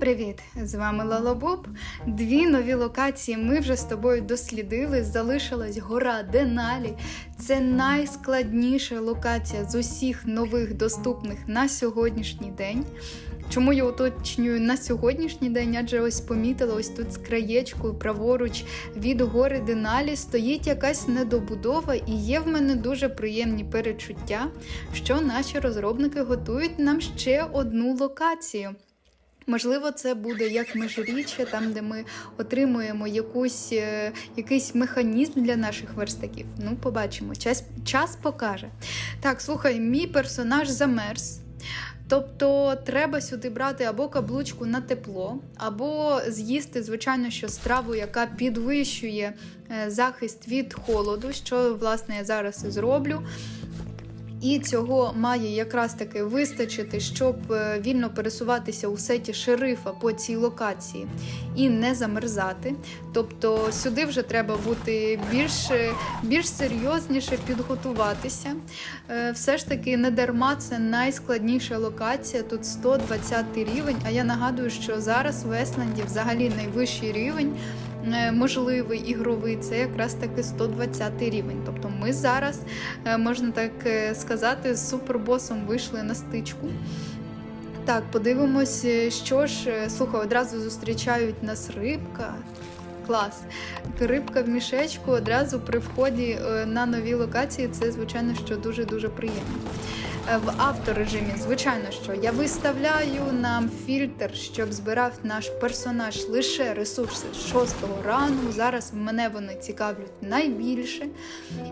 Привіт! З вами Лала Боб. Дві нові локації ми вже з тобою дослідили. Залишилась гора Деналі. Це найскладніша локація з усіх нових доступних на сьогоднішній день. Чому я уточнюю на сьогоднішній день? Адже ось помітила, ось тут з краєчкою праворуч від гори Деналі стоїть якась недобудова, і є в мене дуже приємні перечуття, що наші розробники готують нам ще одну локацію. Можливо, це буде як межиріччя, там, де ми отримуємо якусь, е, якийсь механізм для наших верстаків. Ну, побачимо. Час, час покаже. Так, слухай, мій персонаж замерз. Тобто треба сюди брати або каблучку на тепло, або з'їсти, звичайно, що страву, яка підвищує е, захист від холоду, що власне я зараз і зроблю. І цього має якраз таки вистачити, щоб е, вільно пересуватися у сеті шерифа по цій локації і не замерзати. Тобто сюди вже треба бути більш, більш серйозніше підготуватися. Е, Все ж таки, не дарма це найскладніша локація. Тут 120 рівень. А я нагадую, що зараз в Есленді взагалі найвищий рівень. Е, Можливий ігровий це якраз таки 120 рівень. Тобто ми зараз, е, можна так е, сказати, з супербосом вийшли на стичку. Так, подивимось, що ж, слухай, одразу зустрічають нас рибка. Клас. Рибка в мішечку одразу при вході на нові локації. Це, звичайно, що дуже-дуже приємно. Е, В авторежимі, звичайно, що я виставляю нам фільтр, щоб збирав наш персонаж лише ресурси шостого рангу. Зараз мене вони цікавлять найбільше.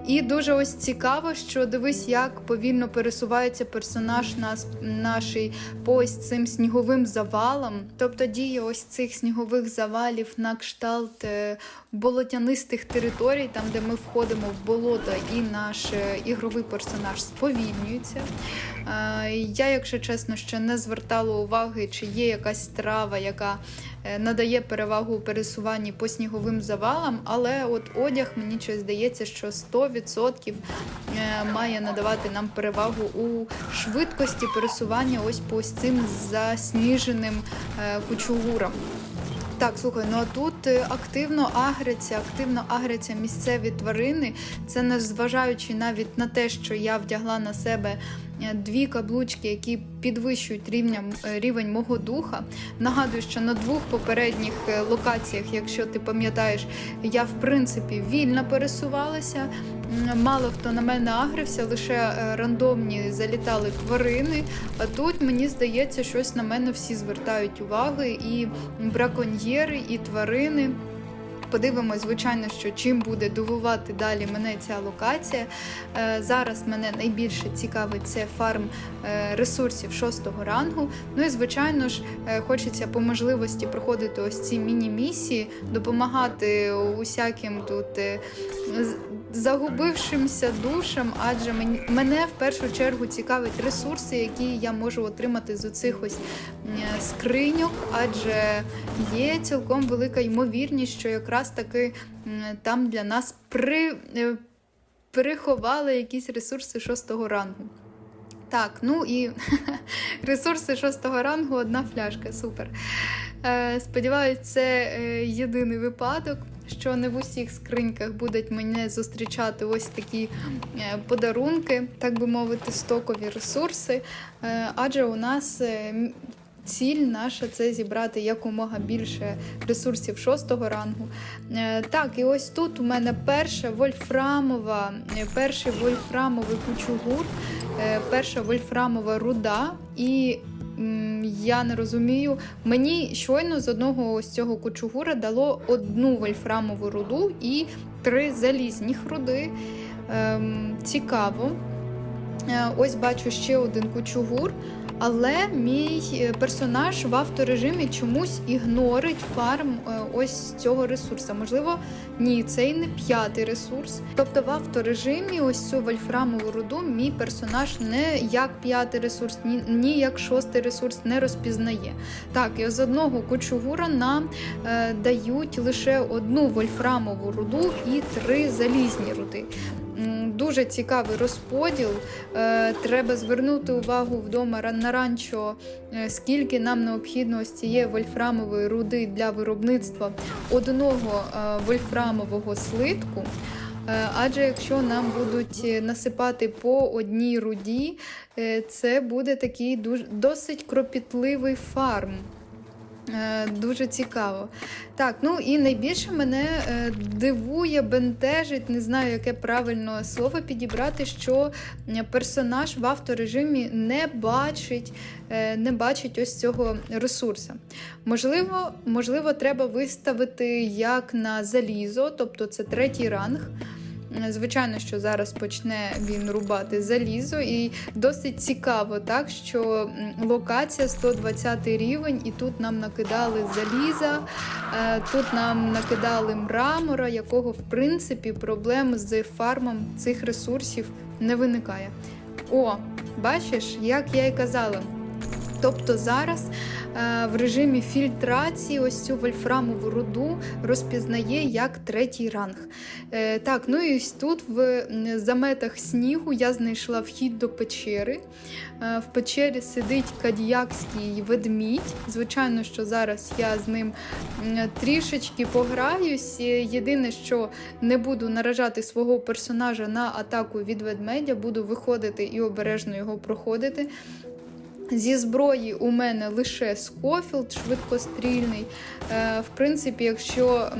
І дуже ось цікаво, що дивись, як повільно пересувається персонаж нас, нашій по ось цим сніговим завалам. Тобто дія ось цих снігових завалів на кшталт е, болотянистих територій, там де ми входимо в болото, і наш е, ігровий персонаж сповільнюється. Е, Я, якщо чесно, ще не звертала уваги, чи є якась трава, яка е, надає перевагу у пересуванні по сніговим завалам, але от одяг мені щось здається, що 100% е, має надавати нам перевагу у швидкості пересування ось по ось цим засніженим кучугурам. Так, слухай, ну а тут активно агряться, активно агряться місцеві тварини. Це не зважаючи навіть на те, що я вдягла на себе дві каблучки, які підвищують рівня, е, рівень мого духа. Нагадую, що на двох попередніх е, локаціях, якщо ти пам'ятаєш, я в принципі вільно пересувалася. Мало хто на мене агрився, лише е, рандомні залітали тварини. А тут мені здається, щось на мене всі звертають уваги, і браконьєри, і тварини. Подивимось, звичайно, що чим буде дивувати далі мене ця локація. Е, Зараз мене найбільше цікавить це фарм е, ресурсів шостого рангу. Ну і звичайно ж, е, хочеться по можливості проходити ось ці міні-місії, допомагати усяким тут загубившимся душам, адже мене в першу чергу цікавить ресурси, які я можу отримати з оцих ось скриньок, адже є цілком велика ймовірність, що якраз таки там для нас при, е, приховали якісь ресурси шостого рангу. Так, ну і ресурси шостого рангу одна фляжка, супер. Е, Сподіваюсь, це е, єдиний випадок, що не в усіх скриньках будуть мене зустрічати ось такі е, подарунки, так би мовити, стокові ресурси. Е, Адже у нас е, ціль наша це зібрати якомога більше ресурсів шостого рангу. Так, і ось тут у мене перша вольфрамова, перший вольфрамовий кучугур, перша вольфрамова руда. І я не розумію, мені щойно з одного з цього кучугура дало одну вольфрамову руду і три залізні руди. Ем, цікаво. Е, Ось бачу ще один кучугур, але мій е, персонаж в авторежимі чомусь ігнорить фарм е, ось цього ресурсу. Можливо, ні, це і не п'ятий ресурс. Тобто в авторежимі ось цю вольфрамову руду мій персонаж не як п'ятий ресурс, ні, ні як шостий ресурс не розпізнає. Так, і з одного кучугура нам е, дають лише одну вольфрамову руду і три залізні руди. Дуже цікавий розподіл. Е, Треба звернути увагу вдома на ранчо, е, скільки нам необхідно ось цієї вольфрамової руди для виробництва одного е, вольфрамового слитку. Адже якщо нам будуть насипати по одній руді, це буде такий дуже, досить кропітливий фарм. Е, Дуже цікаво. Так, ну і найбільше мене е, дивує, бентежить, не знаю, яке правильно слово підібрати, що персонаж в авторежимі не бачить, е, не бачить ось цього ресурсу. Можливо, можливо, треба виставити як на залізо, тобто це третій ранг. Звичайно, що зараз почне він рубати залізо, і досить цікаво, так що локація 120 рівень, і тут нам накидали заліза, е, тут нам накидали мрамора, якого в принципі проблем з фармом цих ресурсів не виникає. О, бачиш, як я і казала. Тобто зараз е, в режимі фільтрації ось цю вольфрамову руду розпізнає як третій ранг. Е, так, ну і ось тут в заметах снігу я знайшла вхід до печери. Е, в печері сидить кадіякський ведмідь. Звичайно, що зараз я з ним трішечки пограюсь. Єдине, що не буду наражати свого персонажа на атаку від ведмедя, буду виходити і обережно його проходити. Зі зброї у мене лише Скофілд швидкострільний. Е, в принципі, якщо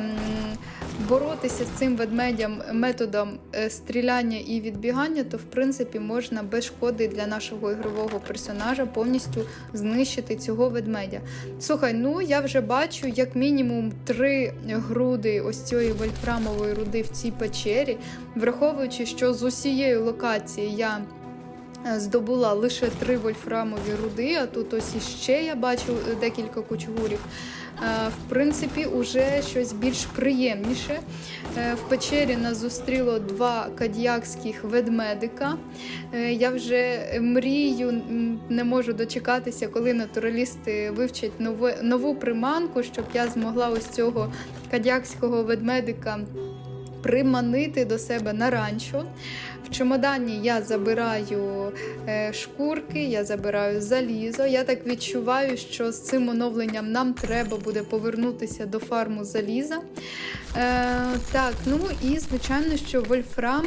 боротися з цим ведмедям методом е, стріляння і відбігання, то в принципі можна без шкоди для нашого ігрового персонажа повністю знищити цього ведмедя. Слухай, ну я вже бачу як мінімум три груди ось цієї вольфрамової руди в цій печері, враховуючи, що з усієї локації я здобула лише три вольфрамові руди, а тут ось іще я бачу декілька кучугурів. Е, В принципі, уже щось більш приємніше. Е, В печері нас зустріло два кадіякських ведмедика. Е, Я вже мрію, не можу дочекатися, коли натуралісти вивчать нову, нову приманку, щоб я змогла ось цього кадіакського ведмедика приманити до себе на ранчо. В чемодані я забираю е, шкурки, я забираю залізо. Я так відчуваю, що з цим оновленням нам треба буде повернутися до фарму заліза. Е, так, ну і звичайно, що Вольфрам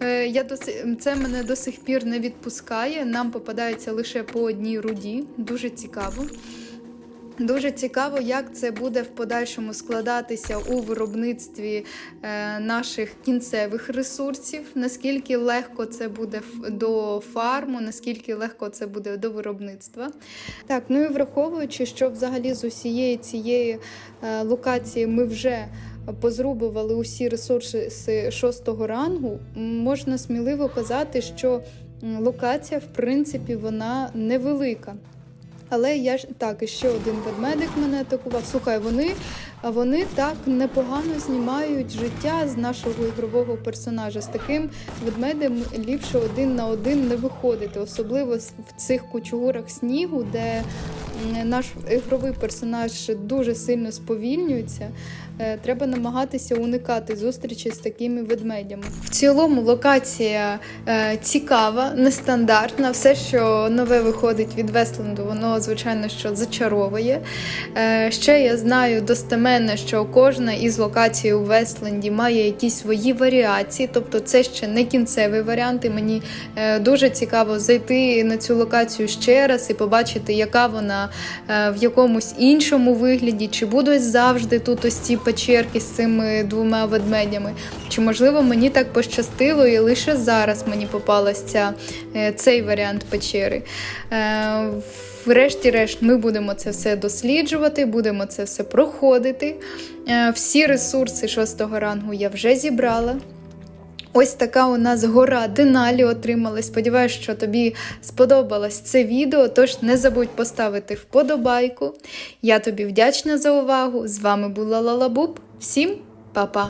е, я доси... це мене до сих пір не відпускає. Нам попадається лише по одній руді. Дуже цікаво. Дуже цікаво, як це буде в подальшому складатися у виробництві е, наших кінцевих ресурсів, наскільки легко це буде до фарму, наскільки легко це буде до виробництва. Так, ну і враховуючи, що взагалі з усієї цієї е, локації ми вже позрубували усі ресурси з шостого рангу, можна сміливо казати, що локація, в принципі, вона невелика. Але я ж так, і ще один ведмедик мене атакував. Слухай, вони, а вони так непогано знімають життя з нашого ігрового персонажа. З таким ведмедем ліпше один на один не виходити, особливо в цих кучугурах снігу, де наш ігровий персонаж дуже сильно сповільнюється. Е, Треба намагатися уникати зустрічі з такими ведмедями. В цілому локація е, цікава, нестандартна. Все, що нове виходить від Вестленду, воно звичайно що зачаровує. Е, ще я знаю достеменно, що кожна із локацій у Вестленді має якісь свої варіації, тобто це ще не кінцевий варіант. І мені е, дуже цікаво зайти на цю локацію ще раз і побачити, яка вона е, в якомусь іншому вигляді, чи будуть завжди тут ось ці печерки з цими двома ведмедями. Чи можливо мені так пощастило, і лише зараз мені попалася е, цей варіант печери. Врешті-решт, ми будемо це все досліджувати, будемо це все проходити. Е, Всі ресурси шостого рангу я вже зібрала. Ось така у нас гора Деналі отрималась. Сподіваюсь, що тобі сподобалось це відео. Тож не забудь поставити вподобайку. Я тобі вдячна за увагу. З вами була Лалабуб. Всім па-па!